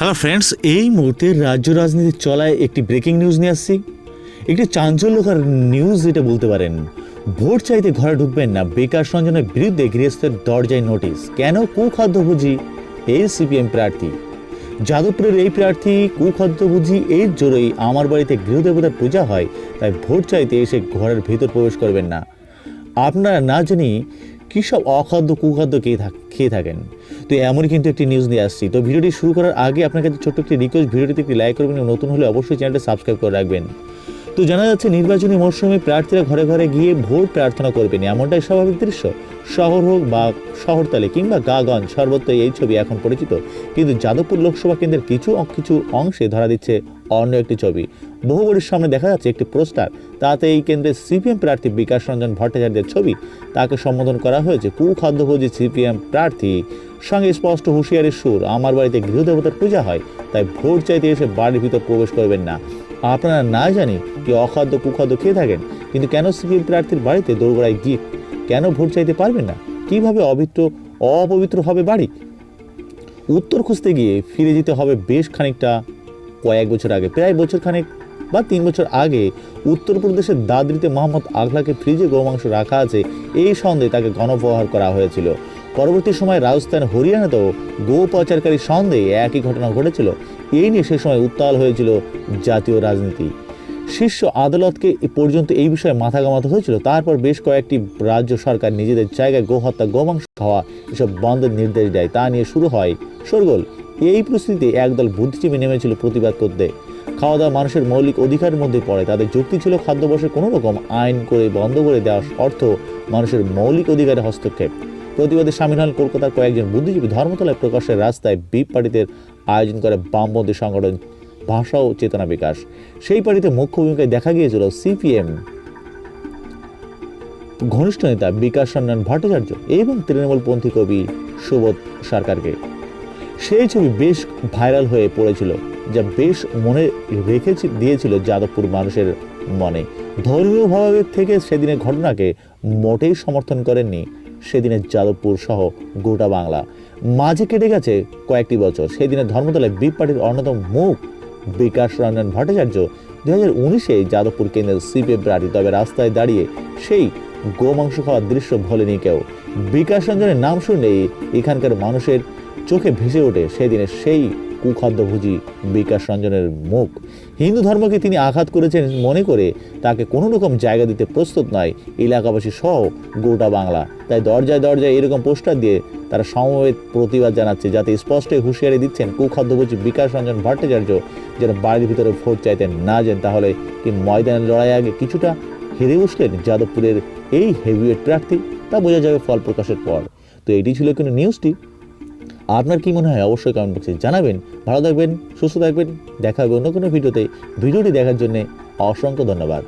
Hello friends এই মুহূর্তে রাজ্য রাজনীতির চলায় একটি ব্রেকিং নিউজ নিয়ে আসছি। একটি চাঞ্চল্যকর নিউজ যেটা বলতে পারেন। ভোট চাইতে ঘরে ঢুকবেন না, বেকার সঞ্জনের বিরুদ্ধে গৃহস্থের দরজায় নোটিশ কেন কুখাদ্যভোজী? এই সিপিএম প্রার্থী। যাদবপুরের এই প্রার্থী কুখাদ্যভোজী, এর জোরেই আমার বাড়িতে গৃহদেবতার পূজা হয়, তাই ভোট চাইতে এসে ঘরের ভেতর প্রবেশ করবেন না। আপনারা না জানি কী সব অখাদ্য, কুখাদ্য খেয়ে থাক, খেয়ে থাকেন? তো এমনই কিন্তু একটি নিউজ নিয়ে আসছি। তো ভিডিওটি শুরু করার আগে আপনার কাছে ছোট্ট একটি রিকোয়েস্ট ভিডিওটিতে একটি লাইক করবেন এবং নতুন হলে অবশ্যই চ্যানেলটা সাবস্ক্রাইব করে রাখবেন। তো জানা যাচ্ছে নির্বাচনী মরশুমে প্রার্থীরা ঘরে ঘরে গিয়ে ভোট প্রার্থনা করবেন। এমনটাই স্বাভাবিক দৃশ্য। শহর হোক বা শহরতলে কিংবা গাগঞ্জ সর্বত্র এই ছবি এখন পরিচিত। কিন্তু যাদবপুর লোকসভা কেন্দ্রের কিছু কিছু অংশে ধরা দিচ্ছে অন্য একটি ছবি। বহুবড়ির সামনে দেখা যাচ্ছে একটি পোস্টার। তাতে এই কেন্দ্রের সিপিএম প্রার্থী বিকাশ রঞ্জন ভট্টাচার্যের ছবি। তাকে সম্বোধন করা হয়েছে কুখাদ্যভোজী সিপিএম প্রার্থী। সঙ্গে স্পষ্ট হুঁশিয়ারির সুর, আমার বাড়িতে গৃহদেবতার পূজা হয়, তাই ভোট চাইতে এসে বাড়ির ভিতর প্রবেশ করবেন না। আপনারা না জানি কি অখাদ্য কুখাদ্য খেয়ে থাকেন, কিন্তু কেন সিপিএম প্রার্থীর বাড়িতে দৌড়ায় গিয়ে কেন ভোট চাইতে পারবেন না? কীভাবে অবিত্র, অপবিত্র হবে বাড়ি? উত্তর খুঁজতে গিয়ে ফিরে যেতে হবে বেশ খানিকটা কয়েক বছর আগে, প্রায় বছর খানেক বা তিন বছর আগে উত্তরপ্রদেশের দাদরিতে মোহাম্মদ আগলাকে ফ্রিজে গোমাংস রাখা আছে, এই সন্দেহে তাকে গণপ্রহার করা হয়েছিল। পরবর্তী সময় রাজস্থান হরিয়ানাতেও গো পাচারকারী সন্দেহে একই ঘটনা ঘটেছিল। এই নিয়ে সে সময় উত্তাল হয়েছিল জাতীয় রাজনীতি। শীর্ষ আদালতকে পর্যন্ত এই বিষয়ে মাথা ঘামাতে হয়েছিল। তারপর বেশ কয়েকটি রাজ্য সরকার নিজেদের জায়গায় গোহত্যা গোমাংস খাওয়া, এসব বন্ধের নির্দেশ দেয়। তা নিয়ে শুরু হয় শোরগোল। এই পরিস্থিতিতে একদল বুদ্ধিজীবী নেমেছিল প্রতিবাদ করতে। খাওয়া দাওয়া মানুষের মৌলিক অধিকারের মধ্যে পড়ে। তাদের যুক্তি ছিল খাদ্যবর্ষে কোনো রকম আইন করে বন্ধ করে দেওয়ার অর্থ মানুষের মৌলিক অধিকারে হস্তক্ষেপ। প্রতিবাদে সামিল হন কলকাতার কয়েকজন বুদ্ধিজীবী ধর্মতলায় প্রকাশের রাস্তায় বিপ পার্টিদের আয়োজন করে বামপন্থী সংগঠন ভাষা ও চেতনা বিকাশ। সেই পার্টিতে মুখ্য ভূমিকায় দেখা গিয়েছিল সিপিএম ঘনিষ্ঠ নেতা বিকাশ রঞ্জন ভট্টাচার্য এবং তৃণমূলপন্থী কবি সুবোধ সরকারকে। সেই ছবি বেশ ভাইরাল হয়ে পড়েছিল, যা বেশ মনে রেখে দিয়েছিল যাদবপুর মানুষের মনে। ধর্মীয় ভাবের থেকে সেদিনের ঘটনাকে মোটেই সমর্থন করেননি সেদিনের যাদবপুর সহ গোটা বাংলা। মাঝে কেটে গেছে কয়েকটি বছর। সেদিনের ধর্মতলায় বিপ পার্টির অন্যতম মুখ বিকাশ রঞ্জন ভট্টাচার্য। দু হাজার উনিশে যাদবপুর কেন্দ্রের সিপিএম প্রার্থী তবে রাস্তায় দাঁড়িয়ে সেই গোমাংস খাওয়ার দৃশ্য ভোলেনি কেউ। বিকাশ রঞ্জনের নাম শুনলেই এখানকার মানুষের চোখে ভেসে ওঠে সেদিনের সেই কুখাদ্যভোজী বিকাশ রঞ্জনের মুখ। হিন্দু ধর্মকে তিনি আঘাত করেছেন মনে করে তাকে কোনো রকম জায়গা দিতে প্রস্তুত নয়। এলাকাবাসী সহ গোটা বাংলা। তাই দরজায় দরজায় এরকম পোস্টার দিয়ে তারা সমবেত প্রতিবাদ জানাচ্ছে, যাতে স্পষ্টই হুঁশিয়ারি দিচ্ছেন কুখাদ্যভোজী বিকাশ রঞ্জন ভট্টাচার্য, যেন বাড়ির ভিতরে ভোট চাইতেন না যান। তাহলে কি ময়দানের লড়াই আগে কিছুটা হেরে বসলেন যাদবপুরের এই হেভিওয়েট প্রার্থী? তা বোঝা যাবে ফল প্রকাশের পর। তো এটি ছিল কিন্তু নিউজটি আপনার কি মনে হয় অবশ্যই কমেন্ট বক্সে জানাবেন। ভালো থাকবেন, সুস্থ থাকবেন, দেখা হবে অন্য কোনো ভিডিওতে। ভিডিওটি দেখার জন্যে অসংখ্য ধন্যবাদ।